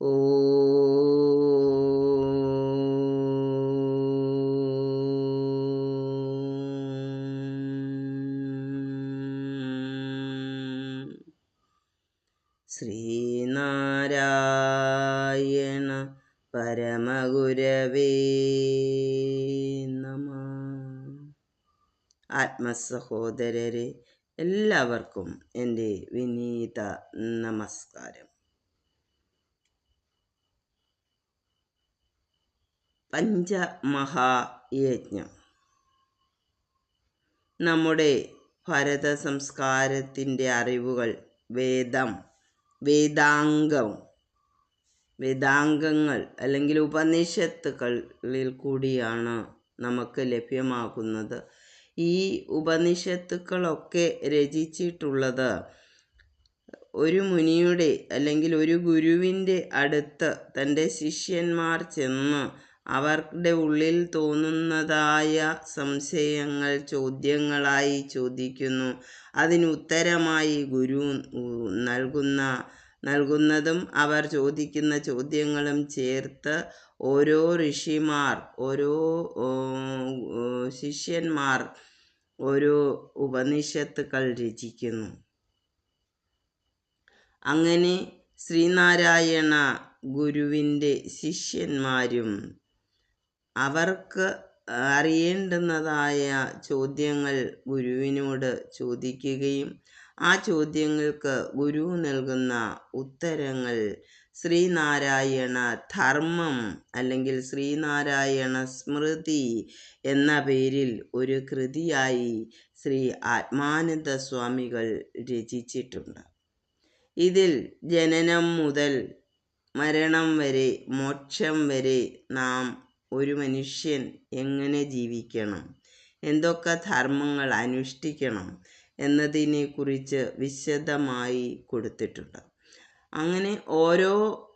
ഓ ശ്രീനാരായണ പരമഗുരവേ നമ ആത്മസഹോദരരെ എല്ലാവർക്കും എന്റെ വിനീത നമസ്കാരം. പഞ്ചമഹായജ്ഞം. നമ്മുടെ ഭരത സംസ്കാരത്തിന്റെ അറിവുകൾ വേദം വേദാംഗം വേദാംഗങ്ങൾ അല്ലെങ്കിൽ ഉപനിഷത്തുക്കളിൽ കൂടിയാണ് നമുക്ക് ലഭ്യമാകുന്നത്. ഈ ഉപനിഷത്തുക്കളൊക്കെ രചിച്ചിട്ടുള്ളത് ഒരു മുനിയുടെ അല്ലെങ്കിൽ ഒരു ഗുരുവിന്റെ അടുത്ത് തന്റെ ശിഷ്യന്മാർ ചെന്ന് അവരുടെ ഉള്ളിൽ തോന്നുന്നതായ സംശയങ്ങൾ ചോദ്യങ്ങളായി ചോദിക്കുന്നു. അതിന് ഉത്തരമായി ഗുരു നൽകുന്ന നൽകുന്നതും അവർ ചോദിക്കുന്ന ചോദ്യങ്ങളും ചേർത്ത് ഓരോ ഋഷിമാർ ഓരോ ശിഷ്യന്മാർ ഓരോ ഉപനിഷത്തുക്കൾ രചിക്കുന്നു. അങ്ങനെ ശ്രീനാരായണ ഗുരുവിന്റെ ശിഷ്യന്മാരും അവർക്ക് അറിയേണ്ടുന്നതായ ചോദ്യങ്ങൾ ഗുരുവിനോട് ചോദിക്കുകയും ആ ചോദ്യങ്ങൾക്ക് ഗുരു നൽകുന്ന ഉത്തരങ്ങൾ ശ്രീനാരായണ ധർമ്മം അല്ലെങ്കിൽ ശ്രീനാരായണ സ്മൃതി എന്ന പേരിൽ ഒരു കൃതിയായി ശ്രീ ആത്മാനന്ദ സ്വാമികൾ രചിച്ചിട്ടുണ്ട്. ഇതിൽ ജനനം മുതൽ മരണം വരെ മോക്ഷം വരെ നാം ഒരു മനുഷ്യൻ എങ്ങനെ ജീവിക്കണം? എന്തൊക്കെ ധർമ്മങ്ങൾ അനുഷ്ഠിക്കണം എന്നതിനെക്കുറിച്ച് വിശദമായി കൊടുത്തിട്ടുണ്ട്. അങ്ങനെ ഓരോ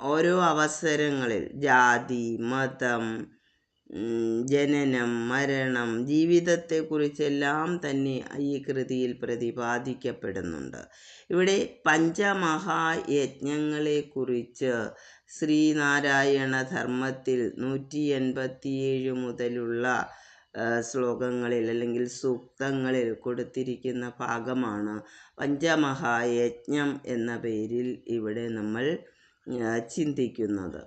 ഓരോ അവസരങ്ങളിൽ ജാതി മതം ജനനം മരണം ജീവിതത്തെക്കുറിച്ചെല്ലാം തന്നെ ഈ കൃതിയിൽ പ്രതിപാദിക്കപ്പെടുന്നുണ്ട്. ഇവിടെ പഞ്ചമഹായജ്ഞങ്ങളെക്കുറിച്ച് ശ്രീനാരായണ ധർമ്മത്തിൽ നൂറ്റി എൺപത്തിയേഴ് മുതലുള്ള ശ്ലോകങ്ങളിൽ അല്ലെങ്കിൽ സൂക്തങ്ങളിൽ കൊടുത്തിരിക്കുന്ന ഭാഗമാണ്. പഞ്ചമഹായജ്ഞം എന്ന പേരിൽ ഇവിടെ നമ്മൾ ചിന്തിക്കുന്നത്.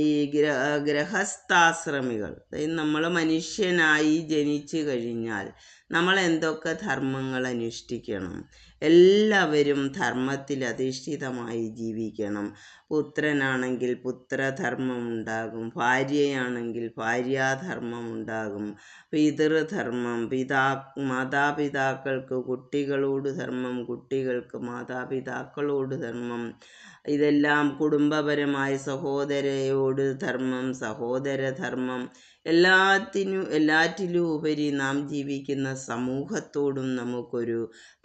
ഈ ഗ്രഹ ഗ്രഹസ്ഥാശ്രമികൾ നമ്മൾ മനുഷ്യനായി ജനിച്ചു കഴിഞ്ഞാൽ നമ്മൾ എന്തൊക്കെ ധർമ്മങ്ങൾ അനുഷ്ഠിക്കണം എല്ലാവരും ധർമ്മത്തിൽ അധിഷ്ഠിതമായി ജീവിക്കണം. പുത്രനാണെങ്കിൽ പുത്രധർമ്മം ഉണ്ടാകും ഭാര്യയാണെങ്കിൽ ഭാര്യാധർമ്മം ഉണ്ടാകും പിതൃധർമ്മം പിതാ മാതാപിതാക്കൾക്ക് കുട്ടികളോട് ധർമ്മം കുട്ടികൾക്ക് മാതാപിതാക്കളോട് ധർമ്മം ഇതെല്ലാം കുടുംബപരമായ സഹോദരയോട് ധർമ്മം സഹോദരധർമ്മം എല്ലാത്തിനും എല്ലാറ്റിലും ഉപരി നാം ജീവിക്കുന്ന സമൂഹത്തോടും നമുക്കൊരു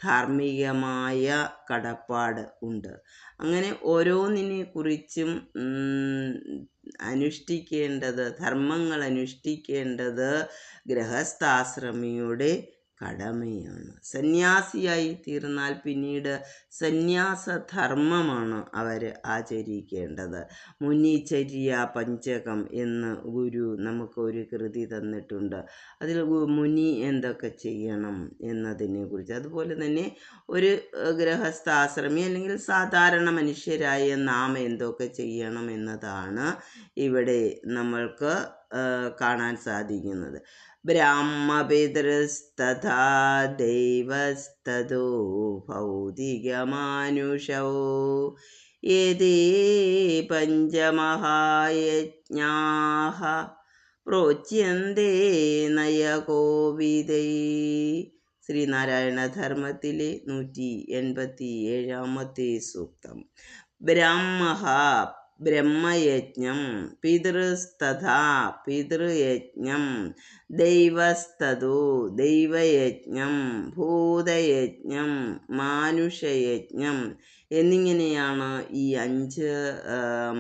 ധാർമ്മികമായ കടപ്പാട് ഉണ്ട്. അങ്ങനെ ഓരോന്നിനെ കുറിച്ചും അനുഷ്ഠിക്കേണ്ടത് ധർമ്മങ്ങൾ അനുഷ്ഠിക്കേണ്ടത് ഗൃഹസ്ഥാശ്രമിയുടെ കടമയാണ്. സന്യാസിയായി തീർന്നാൽ പിന്നീട് സന്യാസധർമ്മമാണ് അവർ ആചരിക്കേണ്ടത്. മുനിചര്യ പഞ്ചകം എന്ന് ഗുരു നമുക്ക് ഒരു കൃതി തന്നിട്ടുണ്ട്. അതിൽ മുനി എന്തൊക്കെ ചെയ്യണം എന്നതിനെ കുറിച്ച്. അതുപോലെ തന്നെ ഒരു ഗൃഹസ്ഥാശ്രമി അല്ലെങ്കിൽ സാധാരണ മനുഷ്യരായ നാം എന്തൊക്കെ ചെയ്യണം എന്നതാണ് ഇവിടെ നമ്മൾക്ക് കാണാൻ സാധിക്കുന്നത്. ബ്രാഹ്മപിതൃസ്തഥാ ദൈവസ്തോ ഭൗതികമാനുഷോ. യതേ പഞ്ചമഹായജ്ഞാഹ പ്രോച്യന്തേ നയകോവിതൈ ശ്രീനാരായണ ധർമ്മത്തിലെ നൂറ്റി എൺപത്തി ഏഴാമത്തെ സൂക്തം. ബ്രാഹ്മ ബ്രഹ്മയജ്ഞം പിതൃസ്തഥാ പിതൃയജ്ഞം ദൈവസ്തതു ദൈവയജ്ഞം ഭൂതയജ്ഞം മാനുഷയജ്ഞം എന്നിങ്ങനെയാണ് ഈ അഞ്ച്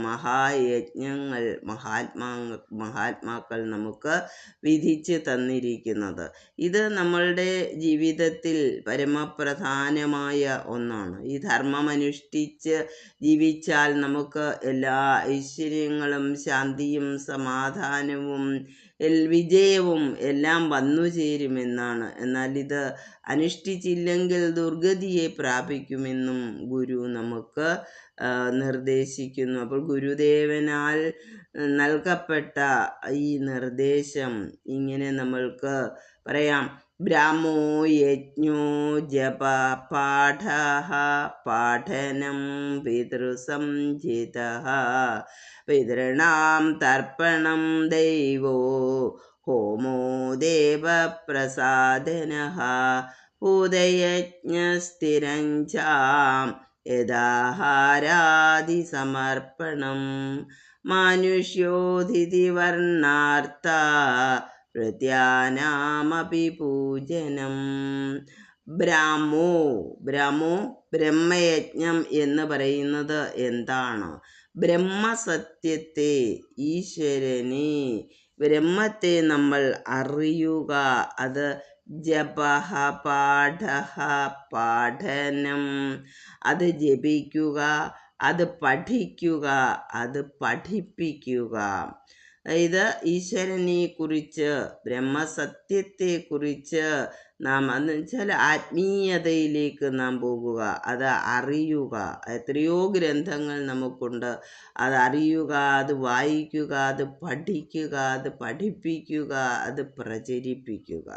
മഹായജ്ഞങ്ങൾ മഹാത്മാ മഹാത്മാക്കൾ നമുക്ക് വിധിച്ച് തന്നിരിക്കുന്നത്. ഇത് നമ്മളുടെ ജീവിതത്തിൽ പരമപ്രധാനമായ ഒന്നാണ്. ഈ ധർമ്മമനുഷ്ഠിച്ച് ജീവിച്ചാൽ നമുക്ക് എല്ലാ ഐശ്വര്യങ്ങളും ശാന്തിയും സമാധാനവും വിജയവും എല്ലാം വന്നു ചേരുമെന്നാണ്. എന്നാൽ ഇത് അനുഷ്ഠിച്ചില്ലെങ്കിൽ ദുർഗതിയെ പ്രാപിക്കുമെന്നും ഗുരു നമുക്ക് നിർദ്ദേശിക്കുന്നു. അപ്പോൾ ഗുരുദേവനാൽ നൽകപ്പെട്ട ഈ നിർദ്ദേശം ഇങ്ങനെ നമ്മൾക്ക് പറയാം. ബ്രാഹ്മോ യജ്ഞോ ജപ പാഠ പാഠനം പിതൃസംജിത പിതॄണാം തർപ്പണം ദൈവോ ഹോമോ ദേവപ്രസാദന ഭൂതയജ്ഞസ്ഥിരം ചാം യഥാഹാരാദിസമർപ്പണം മാനുഷ്യോതിഥി പ്രത്യാനാമപി പൂജനം. ബ്രാഹ്മോ ബ്രാഹ്മോ ബ്രഹ്മയജ്ഞം എന്ന് പറയുന്നത് എന്താണ്? ബ്രഹ്മസത്യത്തെ ഈശ്വരനെ ബ്രഹ്മത്തെ നമ്മൾ അറിയുക. അത് ജപഹ പാഠ പാഠനം. അത് ജപിക്കുക അത് പഠിക്കുക അത് പഠിപ്പിക്കുക. അതായത് ഈശ്വരനെ കുറിച്ച് ബ്രഹ്മസത്യത്തെ കുറിച്ച് നാം എന്ന് വെച്ചാൽ ആത്മീയതയിലേക്ക് നാം പോകുക അത് അറിയുക. എത്രയോ ഗ്രന്ഥങ്ങൾ നമുക്കുണ്ട്. അത് അറിയുക അത് വായിക്കുക അത് പഠിക്കുക അത് പഠിപ്പിക്കുക അത് പ്രചരിപ്പിക്കുക.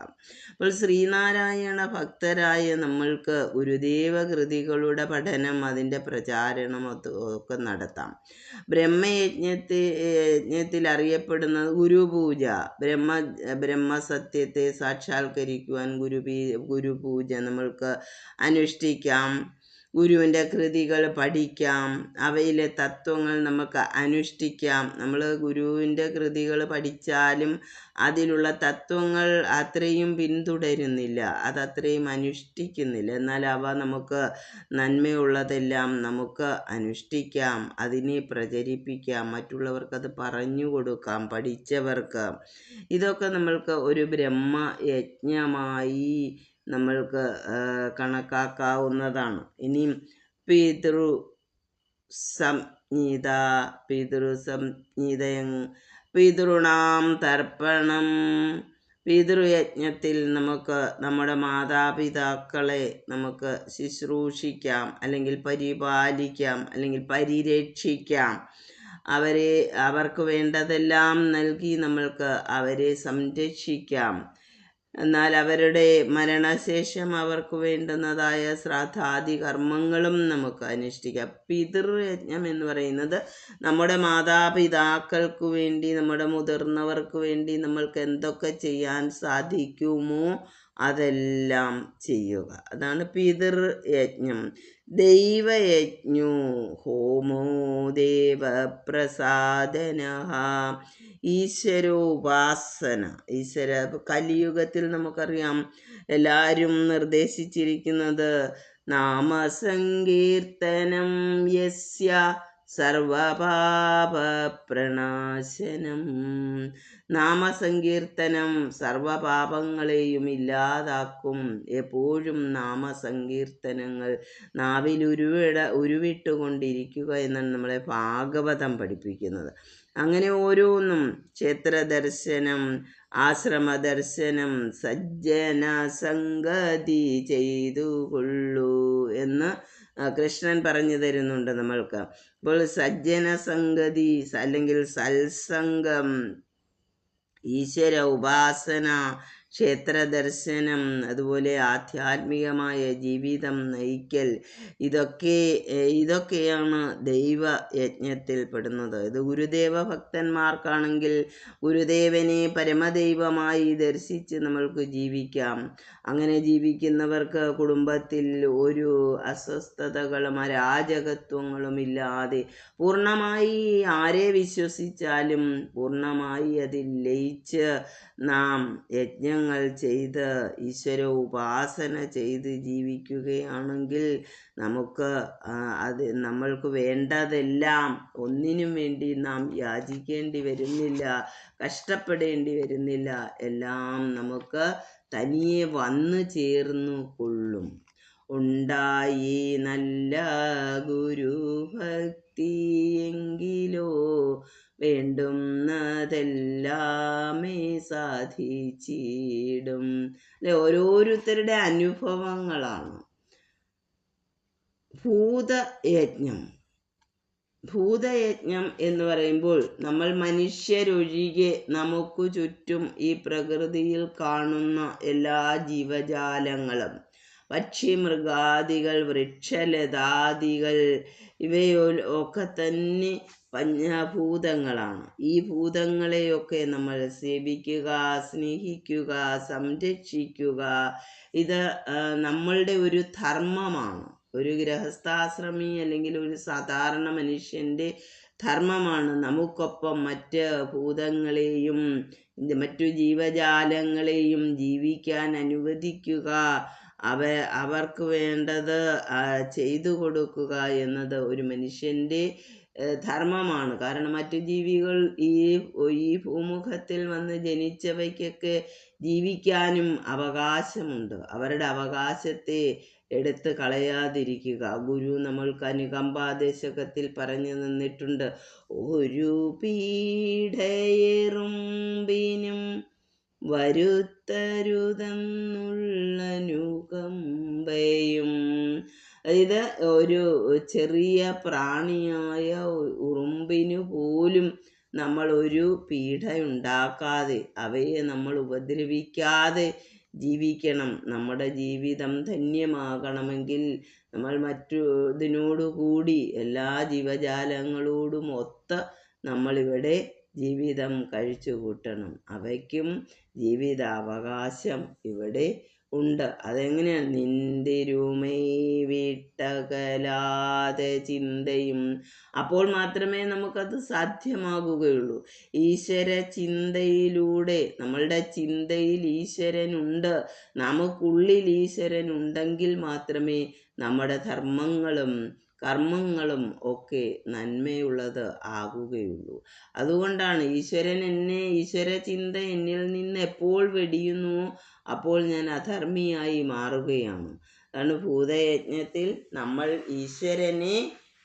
അപ്പോൾ ശ്രീനാരായണ ഭക്തരായ നമ്മൾക്ക് ഗുരുദേവ കൃതികളുടെ പഠനം അതിന്റെ പ്രചാരണം ഒക്കെ നടത്താം. ബ്രഹ്മയജ്ഞത്തെ യജ്ഞത്തിൽ അറിയപ്പെടുന്നത് ഗുരുപൂജ ബ്രഹ്മ ബ്രഹ്മസത്യത്തെ സാക്ഷാത്കരിക്കുവാൻ ഗുരു ഗുരുപൂജ നമ്മൾക്ക് അനുഷ്ഠിക്കാം. ഗുരുവിന്റെ കൃതികൾ പഠിക്കാം. അവയിലെ തത്വങ്ങൾ നമുക്ക് അനുഷ്ഠിക്കാം. നമ്മൾ ഗുരുവിന്റെ കൃതികൾ പഠിച്ചാലും അതിലുള്ള തത്വങ്ങൾ അത്രയും പിന്തുടരുന്നില്ല. അതത്രയും അനുഷ്ഠിക്കുന്നില്ല. എന്നാൽ അവ നമുക്ക് നന്മയുള്ളതെല്ലാം നമുക്ക് അനുഷ്ഠിക്കാം. അതിനെ പ്രചരിപ്പിക്കാം. മറ്റുള്ളവർക്കത് പറഞ്ഞു കൊടുക്കാം. പഠിച്ചവർക്ക്. ഇതൊക്കെ നമ്മൾക്ക് ഒരു ബ്രഹ്മയജ്ഞമായി നമ്മൾക്ക് കണക്കാക്കാവുന്നതാണ്. ഇനിയും പിതൃ സംഹിത പിതൃ സംഹിത പിതൃണാം തർപ്പണം പിതൃയജ്ഞത്തിൽ നമുക്ക് നമ്മുടെ മാതാപിതാക്കളെ നമുക്ക് ശുശ്രൂഷിക്കാം അല്ലെങ്കിൽ പരിപാലിക്കാം അല്ലെങ്കിൽ പരിരക്ഷിക്കാം. അവരെ അവർക്ക് വേണ്ടതെല്ലാം നൽകി നമ്മൾക്ക് അവരെ സംരക്ഷിക്കാം. എന്നാൽ അവരുടെ മരണശേഷം അവർക്ക് വേണ്ടുന്നതായ ശ്രാദ്ധാദി കർമ്മങ്ങളും നമുക്ക് അനുഷ്ഠിക്കാം. പിതൃയജ്ഞം എന്ന് പറയുന്നത് നമ്മുടെ മാതാപിതാക്കൾക്ക് വേണ്ടി നമ്മുടെ മുതിർന്നവർക്ക് വേണ്ടി നമ്മൾക്ക് എന്തൊക്കെ ചെയ്യാൻ സാധിക്കുമോ അതെല്ലാം ചെയ്യുക. അതാണ് പിതൃയജ്ഞം. ദൈവയജ്ഞോ ഹോമോ ദേവപ്രസാദന ഈശ്വരോപാസന ഈശ്വര കലിയുഗത്തിൽ നമുക്കറിയാം എല്ലാവരും നിർദ്ദേശിച്ചിരിക്കുന്നത് നാമസങ്കീർത്തനം യസ്യ സർവപാപ പ്രണാശനം നാമസങ്കീർത്തനം സർവപാപങ്ങളെയും ഇല്ലാതാക്കും. എപ്പോഴും നാമസങ്കീർത്തനങ്ങൾ നാവിൽ ഉരുവിട ഉരുവിട്ടുകൊണ്ടിരിക്കുക എന്നാണ് നമ്മളെ ഭാഗവതം പഠിപ്പിക്കുന്നത്. അങ്ങനെ ഓരോന്നും ക്ഷേത്രദർശനം ആശ്രമദർശനം ആശ്രമ ദർശനം സജ്ജന സംഗതി ചെയ്തു കൊള്ളൂ എന്ന് കൃഷ്ണൻ പറഞ്ഞു തരുന്നുണ്ട് നമ്മൾക്ക്. അപ്പോൾ സജ്ജന സംഗതി അല്ലെങ്കിൽ സത്സംഗം ഈശ്വര ഉപാസന ക്ഷേത്ര ദർശനം അതുപോലെ ആധ്യാത്മികമായ ജീവിതം നയിക്കൽ ഇതൊക്കെ ഇതൊക്കെയാണ് ദൈവ യജ്ഞത്തിൽ പെടുന്നത് ഇത് ഗുരുദേവ ഭക്തന്മാർക്കാണെങ്കിൽ ഗുരുദേവനെ പരമദൈവമായി ദർശിച്ച് നമ്മൾക്ക് ജീവിക്കാം. അങ്ങനെ ജീവിക്കുന്നവർക്ക് കുടുംബത്തിൽ ഒരു അസ്വസ്ഥതകളും അരാജകത്വങ്ങളും ഇല്ലാതെ പൂർണമായി ആരെ വിശ്വസിച്ചാലും പൂർണമായി അതിൽ ലയിച്ച് നാം യജ്ഞം യജ്ഞങ്ങൾ ചെയ്ത് ഈശ്വര ഉപാസന ചെയ്ത് ജീവിക്കുകയാണെങ്കിൽ നമുക്ക് അത് നമ്മൾക്ക് വേണ്ടതെല്ലാം ഒന്നിനും വേണ്ടി നാം യാചിക്കേണ്ടി വരുന്നില്ല കഷ്ടപ്പെടേണ്ടി വരുന്നില്ല. എല്ലാം നമുക്ക് തനിയെ വന്നു ചേർന്നു കൊള്ളും. ഉണ്ടായി നല്ല ഗുരുഭക്തി എങ്കിലോ വേണ്ടുന്നതെല്ലാമേ സാധിച്ചിടും. അല്ലെ? ഓരോരുത്തരുടെ അനുഭവങ്ങളാണ്. ഭൂതയജ്ഞം. ഭൂതയജ്ഞം എന്ന് പറയുമ്പോൾ നമ്മൾ മനുഷ്യരൊഴികെ നമുക്ക് ചുറ്റും ഈ പ്രകൃതിയിൽ കാണുന്ന എല്ലാ ജീവജാലങ്ങളും. പക്ഷി മൃഗാദികൾ വൃക്ഷലതാദികൾ ഇവയോ ഒക്കെ തന്നെ പഞ്ചഭൂതങ്ങളാണ് ഈ ഭൂതങ്ങളെയൊക്കെ നമ്മൾ സേവിക്കുക സ്നേഹിക്കുക സംരക്ഷിക്കുക. ഇത് നമ്മളുടെ ഒരു ധർമ്മമാണ്. ഒരു ഗൃഹസ്ഥാശ്രമി അല്ലെങ്കിൽ ഒരു സാധാരണ മനുഷ്യന്റെ ധർമ്മമാണ്. നമുക്കൊപ്പം മറ്റ് ഭൂതങ്ങളെയും മറ്റു ജീവജാലങ്ങളെയും ജീവിക്കാൻ അനുവദിക്കുക. അവ അവർക്ക് വേണ്ടത് ചെയ്തു കൊടുക്കുക എന്നത് ഒരു മനുഷ്യന്റെ ധർമ്മമാണ്. കാരണം മറ്റു ജീവികൾ ഈ ഈ ഭൂമുഖത്തിൽ വന്ന് ജനിച്ചവയ്ക്കൊക്കെ ജീവിക്കാനും അവകാശമുണ്ട്. അവരുടെ അവകാശത്തെ എടുത്ത് കളയാതിരിക്കുക. ഗുരു നമ്മൾക്ക് അനുകമ്പാദേശകത്തിൽ പറഞ്ഞു നിന്നിട്ടുണ്ട്. ഒരു പീഡയെറുമ്പിനും വരുത്തരുതെന്നുള്ളനുകമ്പയും. അതായത് ഒരു ചെറിയ പ്രാണിയായ ഉറുമ്പിനു പോലും നമ്മൾ ഒരു പീഡ ഉണ്ടാക്കാതെ അവയെ നമ്മൾ ഉപദ്രവിക്കാതെ ജീവിക്കണം. നമ്മുടെ ജീവിതം ധന്യമാകണമെങ്കിൽ നമ്മൾ മറ്റു ഇതിനോടുകൂടി എല്ലാ ജീവജാലങ്ങളോടും ഒത്ത നമ്മളിവിടെ ജീവിതം കഴിച്ചു കൂട്ടണം. അവയ്ക്കും ജീവിതാവകാശം ഇവിടെ ഉണ്ട്. അതെങ്ങനെയാണ് നിന്തിരുമൈ വിട്ടകലാതെ ചിന്തയും. അപ്പോൾ മാത്രമേ നമുക്കത് സാധ്യമാകുകയുള്ളൂ. ഈശ്വര ചിന്തയിലൂടെ നമ്മളുടെ ചിന്തയിൽ ഈശ്വരനുണ്ട്. നമുക്കുള്ളിൽ ഈശ്വരനുണ്ടെങ്കിൽ മാത്രമേ നമ്മുടെ ധർമ്മങ്ങളും കർമ്മങ്ങളും ഒക്കെ നന്മയുള്ളത് ആകുകയുള്ളൂ. അതുകൊണ്ടാണ് ഈശ്വരൻ എന്നെ ഈശ്വര ചിന്ത എന്നിൽ നിന്ന് എപ്പോൾ വെടിയുന്നു അപ്പോൾ ഞാൻ അധർമ്മിയായി മാറുകയാണ്. അതാണ് ഭൂതയജ്ഞത്തിൽ നമ്മൾ ഈശ്വരനെ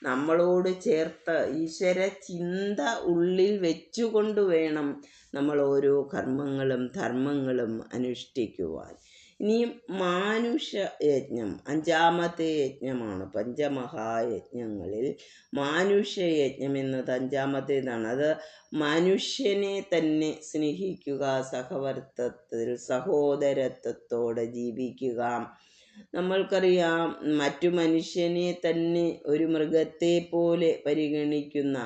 നമ്മളോട് ചേർത്ത് ഈശ്വര ചിന്ത ഉള്ളിൽ വെച്ചുകൊണ്ട് വേണം നമ്മൾ ഓരോ കർമ്മങ്ങളും ധർമ്മങ്ങളും അനുഷ്ഠിക്കുവാൻ. ഇനിയും മാനുഷ യജ്ഞം അഞ്ചാമത്തെ യജ്ഞമാണ്. പഞ്ചമഹായജ്ഞങ്ങളിൽ മാനുഷ യജ്ഞം എന്നത് അഞ്ചാമത്തേതാണ്. അത് മനുഷ്യനെ തന്നെ സ്നേഹിക്കുക സഹവർത്തത്തിൽ സഹോദരത്വത്തോടെ ജീവിക്കുക. നമ്മൾക്കറിയാം മറ്റു മനുഷ്യനെ തന്നെ ഒരു മൃഗത്തെ പോലെ പരിഗണിക്കുന്ന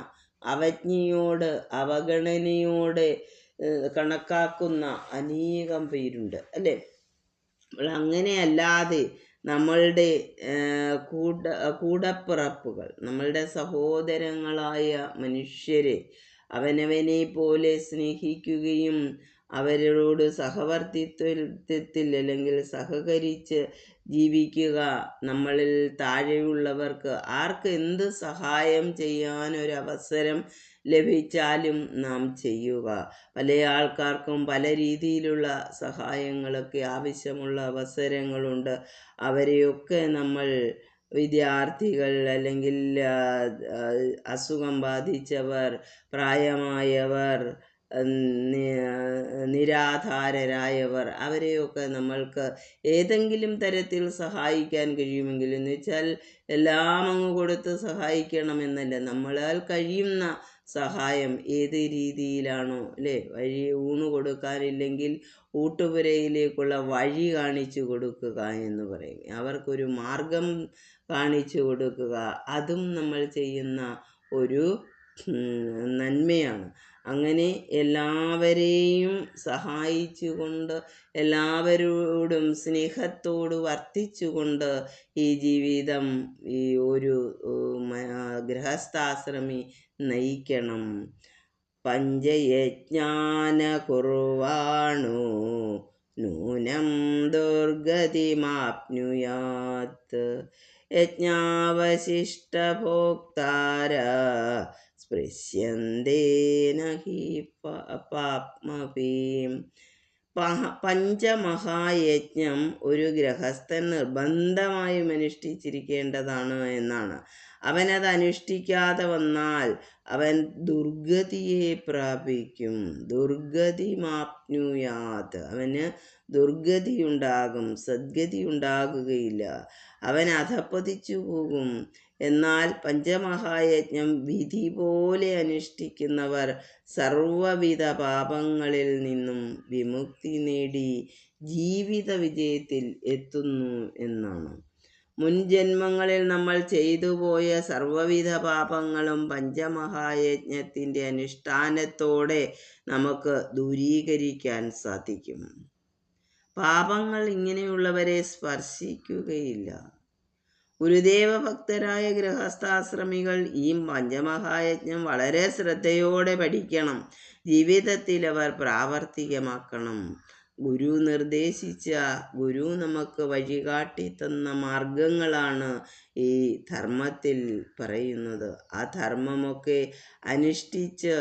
അവജ്ഞയോട് അവഗണനയോടെ കണക്കാക്കുന്ന അനേകം പേരുണ്ട് അല്ലേ? അങ്ങനെയല്ലാതെ നമ്മളുടെ കൂട കൂടപ്പിറപ്പുകൾ നമ്മളുടെ സഹോദരങ്ങളായ മനുഷ്യരെ അവനവനെ പോലെ സ്നേഹിക്കുകയും അവരോട് സഹവർത്തിത്വത്തിൽ അല്ലെങ്കിൽ സഹകരിച്ച് ജീവിക്കുക നമ്മളിൽ താഴെയുള്ളവർക്ക് ആർക്ക് എന്ത് സഹായം ചെയ്യാനൊരവസരം ലഭിച്ചാലും നാം ചെയ്യുക. പല ആൾക്കാർക്കും പല രീതിയിലുള്ള സഹായങ്ങളൊക്കെ ആവശ്യമുള്ള അവസരങ്ങളുണ്ട്. അവരെയൊക്കെ നമ്മൾ വിദ്യാർത്ഥികൾ അല്ലെങ്കിൽ അസുഖം ബാധിച്ചവർ പ്രായമായവർ നിരാധാരരായവർ അവരെയൊക്കെ നമ്മൾക്ക് ഏതെങ്കിലും തരത്തിൽ സഹായിക്കാൻ കഴിയുമെങ്കിൽ എന്ന് വെച്ചാൽ എല്ലാം അങ്ങ് കൊടുത്ത് സഹായിക്കണമെന്നല്ല. നമ്മളാൽ കഴിയുന്ന സഹായം ഏത് രീതിയിലാണോ അല്ലേ? വഴി ഊണ് കൊടുക്കാനില്ലെങ്കിൽ ഊട്ടുപുരയിലേക്കുള്ള വഴി കാണിച്ചു കൊടുക്കുക എന്ന് പറയും. അവർക്കൊരു മാർഗം കാണിച്ചു കൊടുക്കുക അതും നമ്മൾ ചെയ്യുന്ന ഒരു നന്മയാണ്. അങ്ങനെ എല്ലാവരെയും സഹായിച്ചുകൊണ്ട് എല്ലാവരോടും സ്നേഹത്തോട് വർത്തിച്ചുകൊണ്ട് ഈ ജീവിതം ഈ ഒരു ഗൃഹസ്ഥാശ്രമി നയിക്കണം. പഞ്ചയജ്ഞാന കുർവാണു നൂനം ദുർഗതിമാപ്നുയാത് യജ്ഞാവശിഷ്ടഭോക്താര സ്പൃശ്യന്തേന ഹി പാപ്മപീം പഞ്ചമഹായജ്ഞം ഒരു ഗ്രഹസ്ഥൻ നിർബന്ധമായും അനുഷ്ഠിച്ചിരിക്കേണ്ടതാണ് എന്നാണ്. അവനത് അനുഷ്ഠിക്കാതെ വന്നാൽ അവൻ ദുർഗതിയെ പ്രാപിക്കും. ദുർഗതി മാപ്നുയാത്. അവന് ദുർഗതി ഉണ്ടാകും സദ്ഗതി ഉണ്ടാകുകയില്ല അവൻ അധപ്പതിച്ചു പോകും എന്നാൽ പഞ്ചമഹായജ്ഞം വിധി പോലെ അനുഷ്ഠിക്കുന്നവർ സർവവിധ പാപങ്ങളിൽ നിന്നും വിമുക്തി നേടി ജീവിത വിജയത്തിൽ എത്തുന്നു എന്നാണ്. മുൻജന്മങ്ങളിൽ നമ്മൾ ചെയ്തുപോയ സർവവിധ പാപങ്ങളും പഞ്ചമഹായജ്ഞത്തിന്റെ അനുഷ്ഠാനത്തോടെ നമുക്ക് ദൂരീകരിക്കാൻ സാധിക്കും. പാപങ്ങൾ ഇങ്ങനെയുള്ളവരെ സ്പർശിക്കുകയില്ല. ഗുരുദേവ ഭക്തരായ ഗൃഹസ്ഥാശ്രമികൾ ഈ പഞ്ചമഹായജ്ഞം വളരെ ശ്രദ്ധയോടെ പഠിക്കണം. ജീവിതത്തിൽ അവർ പ്രാവർത്തികമാക്കണം. ഗുരു നിർദ്ദേശിച്ച ഗുരു നമുക്ക് വഴികാട്ടി തന്ന മാർഗങ്ങളാണ് ഈ ധർമ്മത്തിൽ പറയുന്നത്. ആ ധർമ്മമൊക്കെ അനുഷ്ഠിച്ച്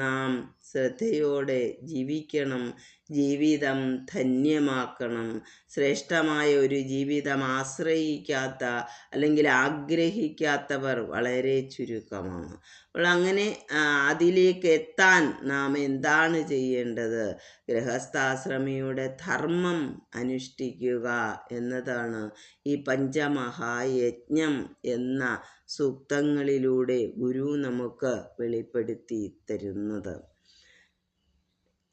നാം ശ്രദ്ധയോടെ ജീവിക്കണം. ജീവിതം ധന്യമാക്കണം. ശ്രേഷ്ഠമായ ഒരു ജീവിതം ആശ്രയിക്കാത്ത അല്ലെങ്കിൽ ആഗ്രഹിക്കാത്തവർ വളരെ ചുരുക്കമാണ്. അപ്പോൾ അങ്ങനെ അതിലേക്ക് എത്താൻ നാം എന്താണ് ചെയ്യേണ്ടത്? ഗൃഹസ്ഥാശ്രമിയുടെ ധർമ്മം അനുഷ്ഠിക്കുക എന്നതാണ് ഈ പഞ്ചമഹായജ്ഞം എന്ന സൂക്തങ്ങളിലൂടെ ഗുരു നമുക്ക് വെളിപ്പെടുത്തി തരുന്നത്.